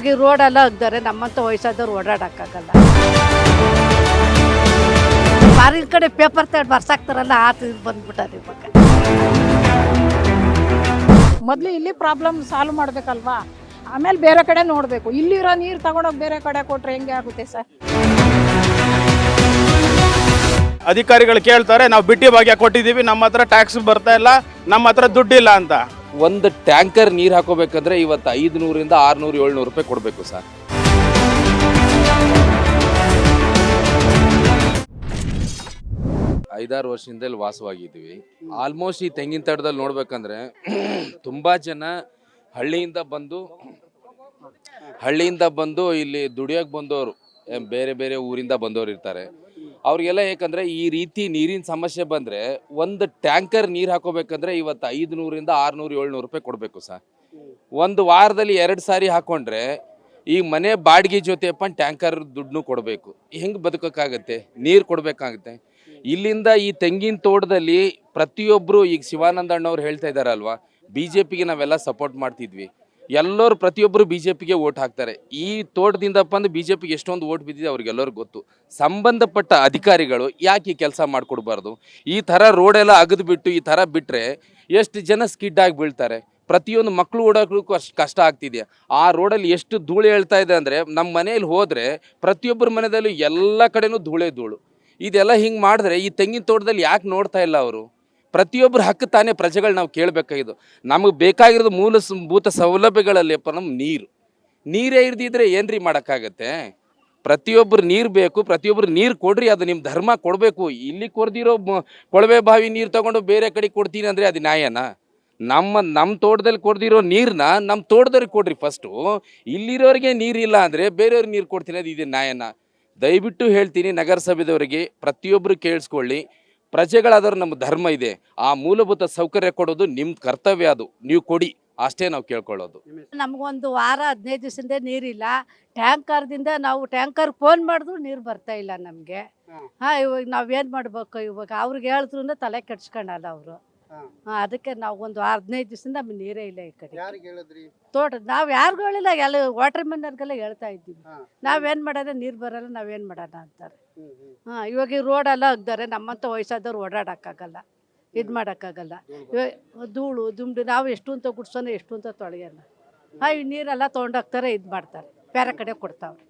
ಇವಾಗ ಈ ರೋಡೆಲ್ಲ ಅಗ್ದಾರೆ ನಮ್ಮಂತ ವಯಸ್ಸಾದವ್ರು ಓಡಾಡೋಕ್ಕಾಗಲ್ಲ. ಬಾರಿನ ಕಡೆ ಪೇಪರ್ ತಗೊಂಡು ಬರ್ಸಾಕ್ತಾರಲ್ಲ ಆ ತೀರ್ ಬಂದ್ಬಿಟ್ಟಾರೆ ಇವಾಗ. ಮೊದಲು ಇಲ್ಲಿ ಪ್ರಾಬ್ಲಮ್ ಸಾಲ್ವ್ ಮಾಡಬೇಕಲ್ವಾ? ಆಮೇಲೆ ಬೇರೆ ಕಡೆ ನೋಡಬೇಕು. ಇಲ್ಲಿರೋ ನೀರು ತಗೊಂಡೋಗಿ ಬೇರೆ ಕಡೆ ಕೊಟ್ರೆ ಹೆಂಗೆ ಆಗುತ್ತೆ ಸರ್? ಅಧಿಕಾರಿಗಳು ಕೇಳ್ತಾರೆ ನಾವು ಬಿಟ್ಟಿ ಭಾಗ್ಯ ಕೊಟ್ಟಿದ್ದೀವಿ ನಮ್ಮ ಹತ್ರ ಟ್ಯಾಕ್ಸ್ ಬರ್ತಾ ಇಲ್ಲ ನಮ್ಮ ಹತ್ರ ದುಡ್ಡಿಲ್ಲ ಅಂತ. ಒಂದು ಟ್ಯಾಂಕರ್ ನೀರು ಹಾಕೋಬೇಕಂದ್ರೆ ಇವತ್ತು ಐದುನೂರಿಂದ ಆರುನೂರು, ಏಳ್ನೂರು ರೂಪಾಯಿ ಕೊಡಬೇಕು ಸರ್. ಐದಾರು ವರ್ಷದಿಂದ ಇಲ್ಲಿ ವಾಸವಾಗಿದ್ದೀವಿ. ಆಲ್ಮೋಸ್ಟ್ ಈ ತೆಂಗಿನ ತೋಟದಲ್ಲಿ ನೋಡ್ಬೇಕಂದ್ರೆ ತುಂಬಾ ಜನ ಹಳ್ಳಿಯಿಂದ ಬಂದು ಹಳ್ಳಿಯಿಂದ ಬಂದು ಇಲ್ಲಿ ದುಡಿಯೋಕೆ ಬಂದವರು ಬೇರೆ ಬೇರೆ ಊರಿಂದ ಬಂದವರು ಇರ್ತಾರೆ. ಅವ್ರಿಗೆಲ್ಲ ಯಾಕಂದರೆ ಈ ರೀತಿ ನೀರಿನ ಸಮಸ್ಯೆ ಬಂದ್ರೆ ಒಂದು ಟ್ಯಾಂಕರ್ ನೀರು ಹಾಕೋಬೇಕಂದ್ರೆ ಇವತ್ತು ಐದುನೂರಿಂದ ಆರುನೂರು, ಏಳ್ನೂರು ರೂಪಾಯಿ ಕೊಡಬೇಕು ಸರ್. ಒಂದು ವಾರದಲ್ಲಿ ಎರಡು ಸಾರಿ ಹಾಕೊಂಡ್ರೆ ಈ ಮನೆ ಬಾಡಿಗೆ ಜೊತೆಪ್ಪ ಟ್ಯಾಂಕರ್ ದುಡ್ಡು ಕೊಡಬೇಕು. ಹೆಂಗೆ ಬದುಕೋಕ್ಕಾಗತ್ತೆ? ನೀರು ಕೊಡಬೇಕಾಗತ್ತೆ. ಇಲ್ಲಿಂದ ಈ ತೆಂಗಿನ ತೋಟದಲ್ಲಿ ಪ್ರತಿಯೊಬ್ಬರು ಈಗ ಶಿವಾನಂದ ಅಣ್ಣವ್ರು ಹೇಳ್ತಾ ಇದ್ದಾರಲ್ವಾ ಬಿ ಜೆ ಪಿಗೆ ನಾವೆಲ್ಲ ಸಪೋರ್ಟ್ ಮಾಡ್ತಿದ್ವಿ. ಎಲ್ಲರೂ ಪ್ರತಿಯೊಬ್ಬರು ಬಿ ಜೆ ಪಿಗೆ ಓಟ್ ಹಾಕ್ತಾರೆ. ಈ ತೋಟದಿಂದಪ್ಪ ಅಂದ್ರೆ ಬಿ ಜೆ ಪಿಗೆ ಎಷ್ಟೊಂದು ಓಟ್ ಬಿದ್ದಿದೆ ಅವ್ರಿಗೆಲ್ಲರಿಗೂ ಗೊತ್ತು. ಸಂಬಂಧಪಟ್ಟ ಅಧಿಕಾರಿಗಳು ಯಾಕೆ ಈ ಕೆಲಸ ಮಾಡಿಕೊಡ್ಬಾರ್ದು? ಈ ಥರ ರೋಡೆಲ್ಲ ಅಗದು ಬಿಟ್ಟು ಈ ಥರ ಬಿಟ್ಟರೆ ಎಷ್ಟು ಜನ ಸ್ಕಿಡ್ ಆಗಿ ಬೀಳ್ತಾರೆ? ಪ್ರತಿಯೊಂದು ಮಕ್ಕಳು ಓಡೋಕ್ಕೂ ಅಷ್ಟು ಕಷ್ಟ ಆಗ್ತಿದೆ. ಆ ರೋಡಲ್ಲಿ ಎಷ್ಟು ಧೂಳು ಹೇಳ್ತಾ ಇದೆ ಅಂದರೆ ನಮ್ಮ ಮನೆಯಲ್ಲಿ ಹೋದರೆ ಪ್ರತಿಯೊಬ್ಬರ ಮನೆಯಲ್ಲೂ ಎಲ್ಲ ಕಡೆನೂ ಧೂಳೇ ಧೂಳು. ಇದೆಲ್ಲ ಹಿಂಗೆ ಮಾಡಿದ್ರೆ ಈ ತೆಂಗಿನ ತೋಟದಲ್ಲಿ ಯಾಕೆ ನೋಡ್ತಾ ಇಲ್ಲ ಅವರು? ಪ್ರತಿಯೊಬ್ಬರ ಹಕ್ಕು ತಾನೇ ಪ್ರಜೆಗಳು ನಾವು ಕೇಳಬೇಕಾಗಿದ್ದು. ನಮಗೆ ಬೇಕಾಗಿರೋದು ಮೂಲಭೂತ ಸೌಲಭ್ಯಗಳಲ್ಲಪ್ಪ ನಮ್ಮ ನೀರು. ನೀರೇ ಇರ್ದಿದ್ರೆ ಏನ್ರಿ ಮಾಡೋಕ್ಕಾಗತ್ತೆ? ಪ್ರತಿಯೊಬ್ಬರು ನೀರು ಬೇಕು, ಪ್ರತಿಯೊಬ್ಬರು ನೀರು ಕೊಡ್ರಿ, ಅದು ನಿಮ್ಮ ಧರ್ಮ ಕೊಡಬೇಕು. ಇಲ್ಲಿ ಕೊಡ್ದಿರೋ ಕೊಳವೆ ಬಾವಿ ನೀರು ತಗೊಂಡು ಬೇರೆ ಕಡೆ ಕೊಡ್ತೀನಿ ಅಂದರೆ ಅದು ನ್ಯಾಯನಾ? ನಮ್ಮ ನಮ್ಮ ತೋಟದಲ್ಲಿ ಕೊಡ್ದಿರೋ ನೀರನ್ನ ನಮ್ಮ ತೋಟದವ್ರಿಗೆ ಕೊಡ್ರಿ ಫಸ್ಟು ಇಲ್ಲಿರೋರಿಗೆ ನೀರಿಲ್ಲ ಅಂದರೆ ಬೇರೆಯವ್ರಿಗೆ ನೀರು ಕೊಡ್ತೀನಿ, ಅದು ಇದು ನ್ಯಾಯನ? ದಯವಿಟ್ಟು ಹೇಳ್ತೀನಿ ನಗರಸಭೆದವರಿಗೆ ಪ್ರತಿಯೊಬ್ಬರು ಕೇಳಿಸ್ಕೊಳ್ಳಿ. ಪ್ರಜೆಗಳಾದವ್ರು ನಮ್ಮ ಧರ್ಮ ಇದೆ. ಆ ಮೂಲಭೂತ ಸೌಕರ್ಯ ಕೊಡೋದು ನಿಮ್ಮ ಕರ್ತವ್ಯ ಅದು. ನೀವು ಕೊಡಿ. ಅಷ್ಟೇ ನಾವು ಕೇಳ್ಕೊಳ್ಳೋದು. ನಮಗೊಂದು ವಾರ ಹದಿನೈದು ದಿವಸದಿಂದ ನೀರಿಲ್ಲ. ಟ್ಯಾಂಕರ್ದಿಂದ ನಾವು ಟ್ಯಾಂಕರ್ ಫೋನ್ ಮಾಡಿದ್ರು ನೀರು ಬರ್ತಾ ಇಲ್ಲ ನಮಗೆ. ಹಾ. ಇವಾಗ ನಾವೇನು ಮಾಡ್ಬೇಕು ಇವಾಗ? ಅವ್ರಿಗೆ ಹೇಳಿದ್ರು ತಲೆ ಕೆಡ್ಸ್ಕೊಳಲ್ಲ ಅವರು. ಅದಕ್ಕೆ ನಾವು ಒಂದು ಹದಿನೈದು ದಿವಸದಿಂದ ನಮ್ಗೆ ನೀರೇ ಇಲ್ಲ ಈ ಕಡೆ ಯಾರಿಗೆ ಹೇಳಿದ್ರಿ? ತೋಟ ನಾವು ಯಾರಿಗೂ ಹೇಳಿಲ್ಲ ಎಲ್ಲ ವಾಟರ್ ಮೆನ್ನರ್ಗೆಲ್ಲ ಹೇಳ್ತಾ ಇದ್ದೀವಿ. ನಾವೇನು ಮಾಡೋಣ ನೀರು ಬರಲ್ಲ ನಾವೇನು ಮಾಡೋಣ ಅಂತಾರೆ. ಹಾಂ ಇವಾಗ ಈ ರೋಡೆಲ್ಲ ಅಗ್ದಾರೆ ನಮ್ಮಂಥ ವಯಸ್ಸಾದವ್ರು ಓಡಾಡೋಕ್ಕಾಗಲ್ಲ ಇದು ಮಾಡೋಕ್ಕಾಗಲ್ಲ. ಇವಾಗ ಧೂಳು ದುಂಡು ನಾವು ಎಷ್ಟು ಅಂತ ಗುಡ್ಸೋಣ ಎಷ್ಟು ಅಂತ ತೊಳೆಯೋಣ ಹಾಂ ಈ ನೀರೆಲ್ಲ ತೊಗೊಂಡೋಗ್ತಾರೆ ಇದು ಮಾಡ್ತಾರೆ. ಬೇರೆ ಕಡೆ ಕೊಡ್ತಾವ್ರೆ.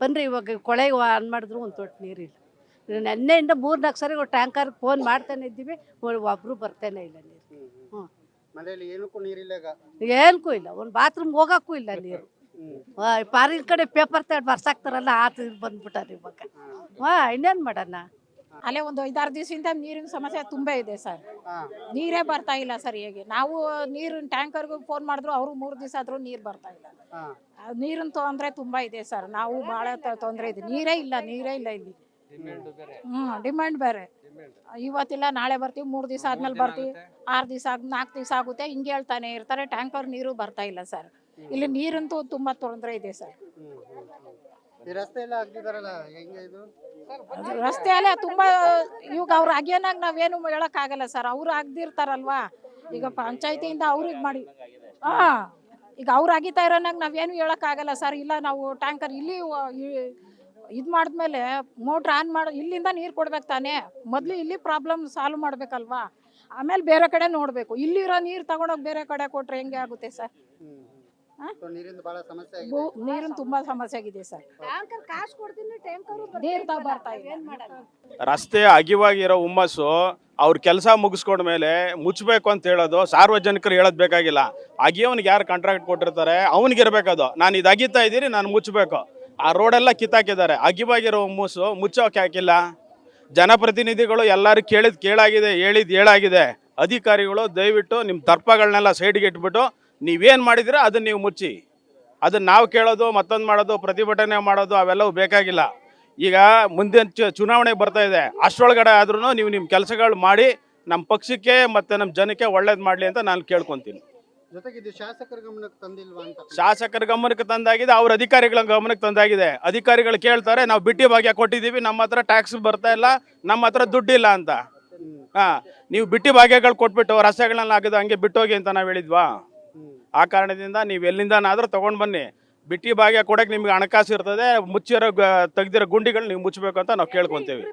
ಬನ್ರಿ ಇವಾಗ ಕೊಳೆಗೆ ಆನ್ ಮಾಡಿದ್ರು ಒಂದು ತೊಟ್ಟು ನೀರಿಲ್ಲ. ನೆನ್ನೆಯಿಂದ ಮೂರು ನಾಲ್ಕು ಸರಿ ಟ್ಯಾಂಕರ್ ಫೋನ್ ಮಾಡ್ತಾನೆ ಇದ್ದೀವಿ ಒಬ್ಬರು ಒಬ್ರು ಬರ್ತಾನೆ ಇಲ್ಲ ನೀರು. ಹ್ಞೂ. ಮನೆಯಲ್ಲಿ ಏನಕ್ಕೂ ನೀರಿಲ್ಲ ಏನಕ್ಕೂ ಇಲ್ಲ ಒಂದು ಬಾತ್ರೂಮ್ ಹೋಗೋಕ್ಕೂ ಇಲ್ಲ ನೀರು. ಪಾರಿನ ಕಡೆ ಪೇಪರ್ ತಗೊಂಡು ಬರ್ಸಾಕ್ತಾರಲ್ಲ ಆ ಬಂದ್ಬಿಟ್ಟಾರೆ ಇವಾಗ. ಹಾಂ ಇನ್ನೇನು ಮಾಡೋಣ? ಅಲ್ಲೇ ಒಂದು ಐದಾರು ದಿವಸದಿಂದ ನೀರಿನ ಸಮಸ್ಯೆ ತುಂಬಾ ಇದೆ ಸರ್. ನೀರೇ ಬರ್ತಾ ಇಲ್ಲ ಸರ್ ಹೇಗೆ? ನಾವು ನೀರಿನ ಟ್ಯಾಂಕರ್ಗೂ ಫೋನ್ ಮಾಡಿದ್ರು ಅವರು ಮೂರು ದಿವಸ ಆದ್ರೂ ನೀರು ಬರ್ತಾ ಇಲ್ಲ. ನೀರಿನ ತೊಂದರೆ ತುಂಬಾ ಇದೆ ಸರ್. ನಾವು ಬಹಳ ತೊಂದರೆ ಇದೆ. ನೀರೇ ಇಲ್ಲ ನೀರೇ ಇಲ್ಲ ಇಲ್ಲಿ. ಹ್ಞೂ ಡಿಮ್ಯಾಂಡ್ ಬೇರೆ. ಇವತ್ತಿಲ್ಲ ನಾಳೆ ಬರ್ತೀವಿ ಮೂರು ದಿವಸ ಆದ್ಮೇಲೆ ಬರ್ತೀವಿ. ಆರು ದಿವಸ ಆಗ ನಾಲ್ಕು ದಿವಸ ಆಗುತ್ತೆ. ಹಿಂಗೆ ಹೇಳ್ತಾನೆ ಇರ್ತಾರೆ. ಟ್ಯಾಂಕರ್ ನೀರು ಬರ್ತಾ ಇಲ್ಲ ಸರ್. ಇಲ್ಲಿ ನೀರಂತೂ ತುಂಬಾ ತೊಂದರೆ ಇದೆ ಸರ್. ಹ್ಮ್, ಹ್ಮ್, ಹ್ಮ್. ಈ ರಸ್ತೆ ಎಲ್ಲ ಹೆಂಗೆ ಇದು? ರಸ್ತೆ ಅಲ್ಲೇ ತುಂಬ ಇವಾಗ ಅವ್ರು ಆಗ್ಯನಾಗ ನಾವೇನು ಹೇಳೋಕ್ಕಾಗಲ್ಲ ಸರ್. ಅವ್ರು ಆಗ್ದಿರ್ತಾರಲ್ವಾ? ಈಗ ಪಂಚಾಯತಿಯಿಂದ ಅವ್ರಿಗೆ ಮಾಡಿ ಹಾ ಈಗ ಅವ್ರು ಆಗಿತಾ ಇರೋನಾಗ ನಾವೇನು ಹೇಳೋಕ್ಕಾಗಲ್ಲ ಸರ್. ಇಲ್ಲ ನಾವು ಟ್ಯಾಂಕರ್ ಇಲ್ಲಿ ಇದು ಮಾಡಿದ್ಮೇಲೆ ಮೋಟ್ರ್ ಆನ್ ಮಾಡಿ ಇಲ್ಲಿಂದ ನೀರು ಕೊಡ್ಬೇಕು ತಾನೇ. ಮೊದಲು ಇಲ್ಲಿ ಪ್ರಾಬ್ಲಮ್ ಸಾಲ್ವ್ ಮಾಡಬೇಕಲ್ವಾ? ಆಮೇಲೆ ಬೇರೆ ಕಡೆ ನೋಡಬೇಕು. ಇಲ್ಲಿರೋ ನೀರು ತಗೊಂಡೋಗಿ ಬೇರೆ ಕಡೆ ಕೊಟ್ರೆ ಹೆಂಗೆ ಆಗುತ್ತೆ ಸರ್? ನೀರಿನ ತುಂಬ ಸಮಸ್ಯೆ ಆಗಿದೆ ಸರ್. ಟ್ಯಾಂಕರ್ ಕಾಸು ಕೊಡ್ತೀನಿ ಟ್ಯಾಂಕರು ನೀರು ಬರ್ತಾ ಇದೆ ರಸ್ತೆ ಅಗಿವಾಗಿರೋ ಹುಮ್ಮಸ್ಸು ಅವ್ರ ಕೆಲಸ ಮುಗಿಸ್ಕೊಂಡ್ಮೇಲೆ ಮುಚ್ಚಬೇಕು ಅಂತ ಹೇಳೋದು ಸಾರ್ವಜನಿಕರು ಹೇಳೋದು ಬೇಕಾಗಿಲ್ಲ. ಅಗಿಯವನಿಗೆ ಯಾರು ಕಾಂಟ್ರಾಕ್ಟ್ ಕೊಟ್ಟಿರ್ತಾರೆ ಇರಬೇಕು ಇರಬೇಕದು. ನಾನು ಇದು ಅಗಿತಾ ಇದ್ದೀನಿ ನಾನು ಮುಚ್ಚಬೇಕು ಆ ರೋಡೆಲ್ಲ ಕಿತ್ತಾಕಿದ್ದಾರೆ. ಅಗಿವಾಗಿರೋ ಮೂಸು, ಮುಚ್ಚೋಕೆ ಹಾಕಿಲ್ಲ. ಜನಪ್ರತಿನಿಧಿಗಳು ಎಲ್ಲರೂ ಕೇಳಿದ್, ಕೇಳಾಗಿದೆ, ಹೇಳಿದ್ ಹೇಳಾಗಿದೆ. ಅಧಿಕಾರಿಗಳು ದಯವಿಟ್ಟು ನಿಮ್ಮ ದರ್ಪಗಳನ್ನೆಲ್ಲ ಸೈಡ್ಗೆ ಇಟ್ಬಿಟ್ಟು ನೀವೇನು ಮಾಡಿದ್ರೆ ಅದನ್ನ ನೀವು ಮುಚ್ಚಿ. ಅದನ್ನ ನಾವು ಕೇಳೋದು, ಮತ್ತೊಂದು ಮಾಡೋದು, ಪ್ರತಿಭಟನೆ ಮಾಡೋದು ಅವೆಲ್ಲವೂ ಬೇಕಾಗಿಲ್ಲ. ಈಗ ಮುಂದಿನ ಚುನಾವಣೆ ಬರ್ತಾ ಇದೆ. ಅಷ್ಟರೊಳಗಡೆ ಆದ್ರೂ ನೀವು ನಿಮ್ಮ ಕೆಲಸಗಳು ಮಾಡಿ ನಮ್ಮ ಪಕ್ಷಕ್ಕೆ ಮತ್ತು ನಮ್ಮ ಜನಕ್ಕೆ ಒಳ್ಳೇದು ಮಾಡಲಿ ಅಂತ ನಾನು ಕೇಳ್ಕೊತೀನಿ. ಶಾಸಕರ ಗಮನಕ್ಕೆ ತಂದಾಗಿದೆ, ಅವ್ರ ಅಧಿಕಾರಿಗಳ ಗಮನಕ್ಕೆ ತಂದಾಗಿದೆ. ಅಧಿಕಾರಿಗಳು ಕೇಳ್ತಾರೆ, ನಾವು ಬಿಟ್ಟಿ ಭಾಗ್ಯ ಕೊಟ್ಟಿದ್ದೀವಿ, ನಮ್ಮ ಹತ್ರ ಟ್ಯಾಕ್ಸ್ ಬರ್ತಾ ಇಲ್ಲ, ನಮ್ಮ ಹತ್ರ ದುಡ್ಡಿಲ್ಲ ಅಂತ. ಹಾ, ನೀವು ಬಿಟ್ಟಿ ಭಾಗ್ಯಗಳು ಕೊಟ್ಬಿಟ್ಟು ರಸ್ತೆಗಳನ್ನ ಹಾಕಿದ ಹಂಗೆ ಬಿಟ್ಟೋಗಿ ಅಂತ ನಾವು ಹೇಳಿದ್ವಾ? ಆ ಕಾರಣದಿಂದ ನೀವು ಎಲ್ಲಿಂದನಾದರೂ ತೊಗೊಂಡು ಬನ್ನಿ. ಬಿಟ್ಟಿ ಭಾಗ್ಯ ಕೊಡಕ್ಕೆ ನಿಮ್ಗೆ ಹಣಕಾಸು ಇರ್ತದೆ, ಮುಚ್ಚಿರೋ ತೆಗ್ದಿರೋ ಗುಂಡಿಗಳು ನೀವು ಮುಚ್ಚಬೇಕು ಅಂತ ನಾವು ಕೇಳ್ಕೊಂತೀವಿ.